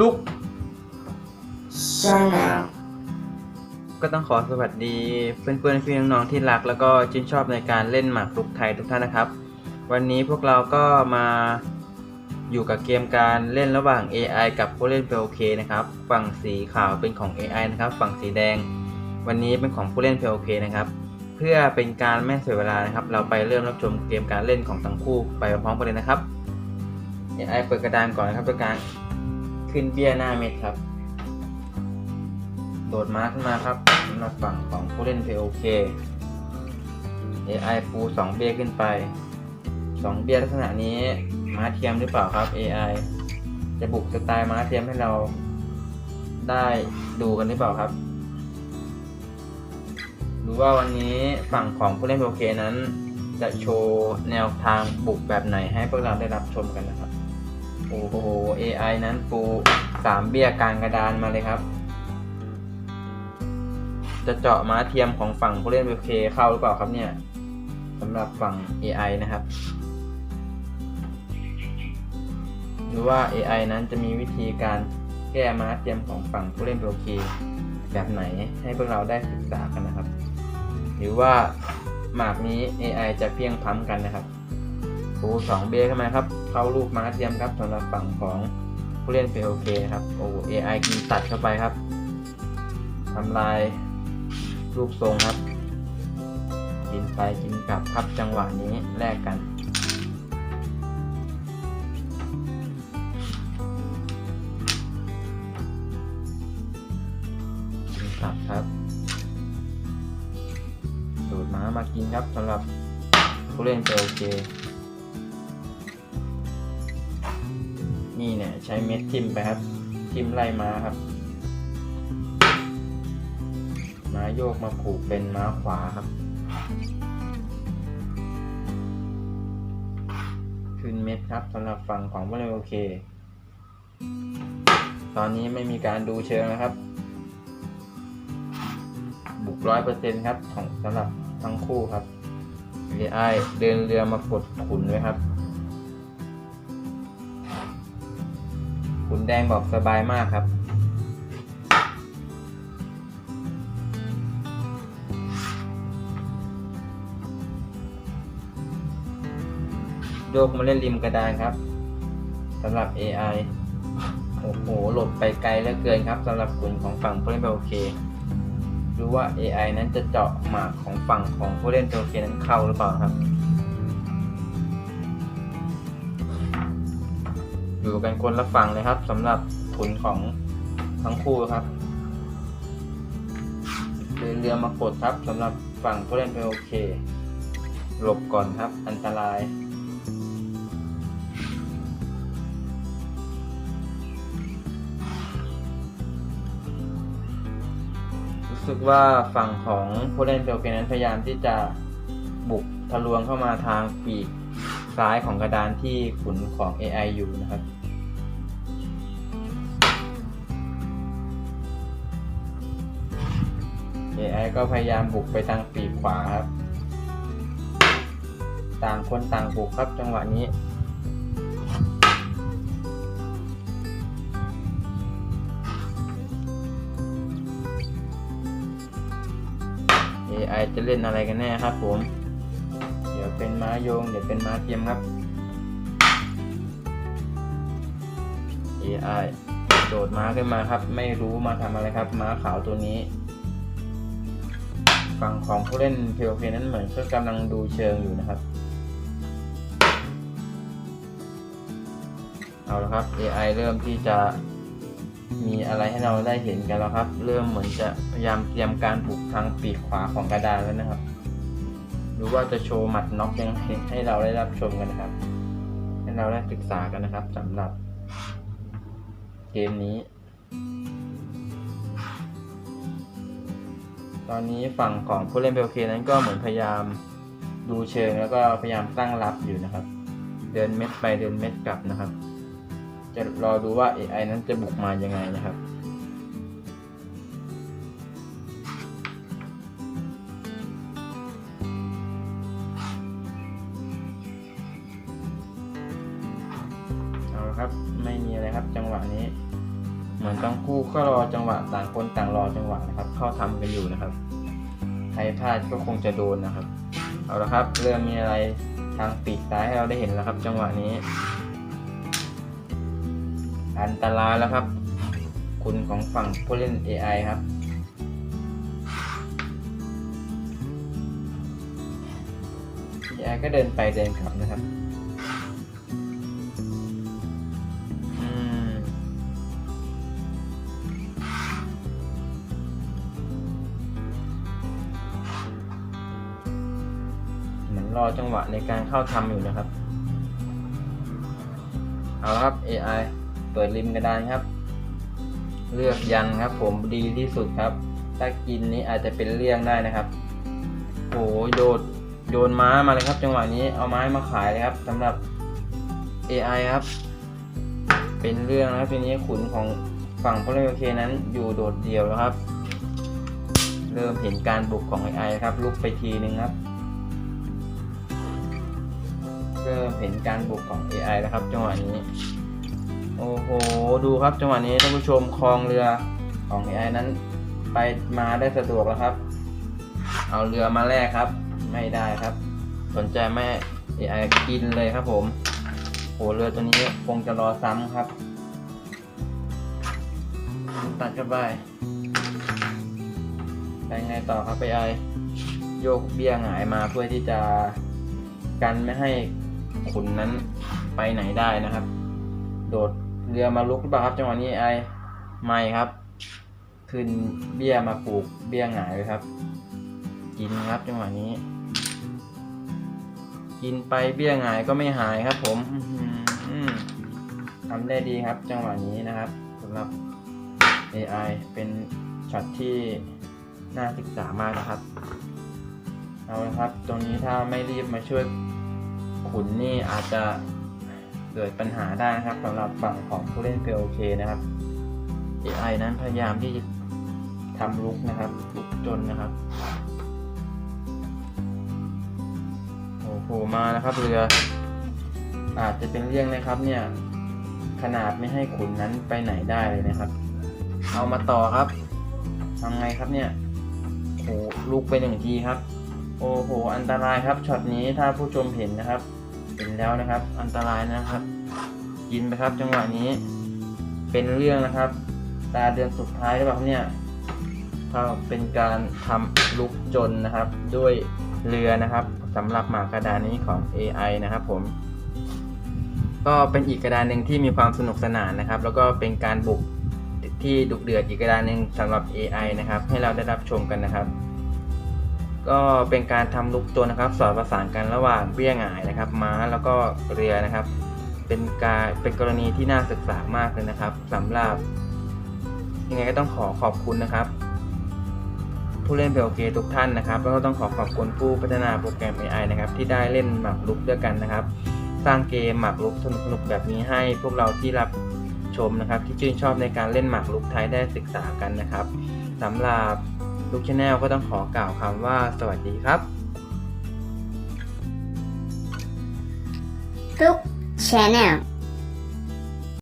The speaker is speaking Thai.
ลุก Channel ก็ต้องขอสวัสดีเพื่อนๆพี่น้องๆที่รักแล้วก็ชื่นชอบในการเล่นหมากรุกไทยทุกท่านนะครับ วันนี้พวกเราก็มาอยู่กับเกมการเล่นระหว่าง AI กับผู้เล่น POK นะครับ ฝั่งสีขาวเป็นของ AI นะครับ ฝั่งสีแดง วันนี้เป็นของผู้เล่น POK นะครับ เพื่อเป็นการไม่เสียเวลานะครับ เราไปเริ่มรับชมเกมการเล่นของทั้งคู่ไปพร้อมๆกันเลยนะครับ AI เปิดกระดานก่อนนะครับด้วยการ ขึ้นเบี้ยหน้าเม็ดครับ โดดม้าขึ้นมาครับสำหรับฝั่งของผู้เล่น POK AI ปู2เบี้ยขึ้นไป2เบี้ยลักษณะนี้ม้าเทียมหรือเปล่าครับ AI จะบุกสไตล์ม้าเทียมให้เราได้ดูกันหรือเปล่าครับดูว่าวันนี้ฝั่งของผู้เล่น POK นั้น จะโชว์แนวทางบุกแบบไหนให้พวกเราได้รับชมกันนะครับ โอ้โห AI นั้นปู3เบี้ยกลางกระดานมาเลยครับ จะเจาะม้าเทียมของฝั่งผู้เล่น PK เข้าหรือเปล่าครับเนี่ยสำหรับฝั่ง AI นะครับ หรือว่า AI นั้นจะมีวิธีการแก้ม้าเทียมของฝั่งผู้เล่น PK แบบไหนให้พวกเราได้ศึกษากันนะครับ หรือว่าหมากนี้ AI จะเพียงพั้มกันนะครับ ปูสองเบเข้ามาครับ เข้าลูกม้าเทียมครับสำหรับฝั่งของผู้เล่น PK คครับโอ้ AI กินตัดเข้าไปครับทำลายรูปทรงครับ กินไปกินกลับครับจังหวะนี้แลกกันกินกลับครับดูดม้ามากินครับสำหรับผู้เล่นเจโอเค นี่เนี่ยใช้เม็ดทิมไปครับ ทิมไล่ม้าครับ ม้าโยกมาผูกเป็นม้าขวาครับ ขึ้นเม็ดครับสำหรับฝั่งของบริโอเค ตอนนี้ไม่มีการดูเชิงนะครับ บุกร้อยเปอร์เซ็นครับของสำหรับทั้งคู่ครับเอไอเดินเรือมากดขุนไว้ครับ ขุนแดงบอกสบายมากครับ โยกมาเล่นริมกระดานครับสำหรับ AI โอ้โห หลดไปไกลเหลือเกินครับสำหรับกลุ่มของฝั่งผู้เล่นโอเคดูว่า AI นั้นจะเจาะหมากของฝั่งของผู้เล่นโอเคนั้นเข้าหรือเปล่าครับ อยู่กันคนละฝั่งเลยครับสำหรับขุนของทั้งคู่ครับเดินเรือมากดครับสำหรับฝั่งผู้เล่นเปโอเค หลบก่อนครับ อันตรายรู้สึกว่าฝั่งของผู้เล่นเปลเกนั้นพยายามที่จะบุกทะลวงเข้ามาทางปีกซ้ายของกระดานที่ขุนของ AI อยู่นะครับ AI ก็พยายามบุกไปทางปีกขวาครับ ต่างคนต่างบุกครับจังหวะนี้ AI จะเล่นอะไรกันแน่ครับผม เดี๋ยวเป็นม้าโยง เดี๋ยวเป็นม้าเทียมครับ AI โดดม้าขึ้นมาครับ ไม่รู้มาทำอะไรครับ ม้าขาวตัวนี้ ฝั่งของผู้เล่นเพลเพนั้นเหมือนก็กำลังดูเชิงอยู่นะครับ เอาละครับ AI เริ่มที่จะมีอะไรให้เราได้เห็นกันแล้วครับ เริ่มเหมือนจะพยายามเตรียมการบุกทางปีกขวาของกระดานแล้วนะครับดูว่าจะโชว์หมัดน็อกยังไงให้เราได้รับชมกันนะครับ ให้เราได้ศึกษากันนะครับสำหรับเกมนี้ ตอนนี้ฝั่งของผู้เล่นเบลเคนั้นก็เหมือนพยายามดูเชิงแล้วก็พยายามตั้งรับอยู่นะครับ เดินเม็ดไปเดินเม็ดกลับนะครับ จะรอดูว่า AI นั้นจะบุกมายังไงนะครับเอาละครับไม่มีอะไรครับจังหวะนี้ เหมือนทั้งคู่ก็รอจังหวะต่างคนต่างรอจังหวะนะครับ เข้าทำกันอยู่นะครับ ใครพลาดก็คงจะโดนนะครับ เอาละครับ เริ่มมีอะไรทางปีกซ้ายให้เราได้เห็นแล้วครับ จังหวะนี้ อันตรายแล้วครับ คุณของฝั่งผู้เล่น AI ครับ AI ก็เดินไปเดินกลับนะครับ อจังหวะในการเข้าทำอยู่นะครับ เอาละครับ AI เปิดริมกระดานครับ เลือกยันครับ ผมดีที่สุดครับ ถ้ากินนี้อาจจะเป็นเลี่ยงได้นะครับโอ้ยโดดโยนม้ามาเลยครับ จังหวะนี้เอาไม้มาขายเลยครับสำหรับ AI ครับ เป็นเรื่องนะครับทีนี้ขุนของฝั่งพลเมืองเคนั้นอยู่โดดเดี่ยวแล้วครับ เริ่มเห็นการบุกของ AI ครับลุกไปทีนึงครับ ริ่มเห็นการบุกของ AI แล้วครับ จังหวะนี้ โอ้โห ดูครับจังหวะนี้ท่านผู้ชมคลองเรือของ AI นั้น ไปมาได้สะดวกแล้วครับ เอาเรือมาแลกครับ ไม่ได้ครับ สนใจไม่ AI กินเลยครับผมโหเรือตัวนี้คงจะรอซ้ำครับ ตัดเข้าไปไปไงต่อครับ AI โยกเบี้ยหงายมาเพื่อที่จะกันไม่ให้ ขุนนั้นไปไหนได้นะครับ โดดเรือมาลุกหรือเปล่าครับจังหวะนี้ AI ไม่ครับ ขึ้นเบี้ยมาปลูกเบี้ยหงายเลยครับ กินครับจังหวะนี้ กินไปเบี้ยหงายก็ไม่หายครับ ผมทำได้ดีครับ จังหวะนี้นะครับสำหรับ AI เป็นช็อตที่น่าศึกษามากนะครับ เอาละครับ ตรงนี้ถ้าไม่รีบมาช่วย ขุนนี่อาจจะเกิดปัญหาได้นะครับสำหรับฝั่งของผู้เล่น POK นะครับ AI นั้นพยายามที่จะทำลุกนะครับลุกจนนะครับโอ้โหมาแล้วครับเรือ อาจจะเป็นเรื่องนะครับเนี่ยขนาดไม่ให้ขุนนั้นไปไหนได้เลยนะครับ เอามาต่อครับทำไงครับเนี่ยโอ้ลุกไปหนึ่งทีครับ โอ้โห อันตรายครับช็อตนี้ถ้าผู้ชมเห็นนะครับ เห็นแล้วนะครับ อันตรายนะครับกินไปครับจังหวะนี้ เป็นเรื่องนะครับ ตาเดือนสุดท้ายหรือเปล่าครับเนี่ยถ้าเป็นการทำลุกจนนะครับ ด้วยเรือนะครับสำหรับหมากกระดานนี้ของ AI นะครับ ผม ก็เป็นอีกกระดานหนึ่งที่มีความสนุกสนานนะครับ แล้วก็เป็นการบุกที่ดุเดือดอีกกระดานหนึ่งสำหรับ AI นะครับ ให้เราได้รับชมกันนะครับ ก็เป็นการทำลุกตัวนะครับ สอดประสานกันระหว่างเบี้ยหงายนะครับ ม้าแล้วก็เรือนะครับ เป็นการเป็นกรณีที่น่าศึกษามากเลยนะครับสำหรับยังไงก็ต้องขอขอบคุณนะครับ ผู้เล่นเพลเกทุกท่านนะครับ แล้วก็ต้องขอขอบคุณผู้พัฒนาโปรแกรม AI นะครับ ที่ได้เล่นหมากรุกด้วยกันนะครับ สร้างเกมหมากรุกสนุกๆแบบนี้ให้พวกเราที่รับชมนะครับ ที่ชื่นชอบในการเล่นหมากรุกไทยได้ศึกษากันนะครับสำหรับ ลูกชแนลก็ต้องขอกล่าวคำว่าสวัสดีครับ Look Channel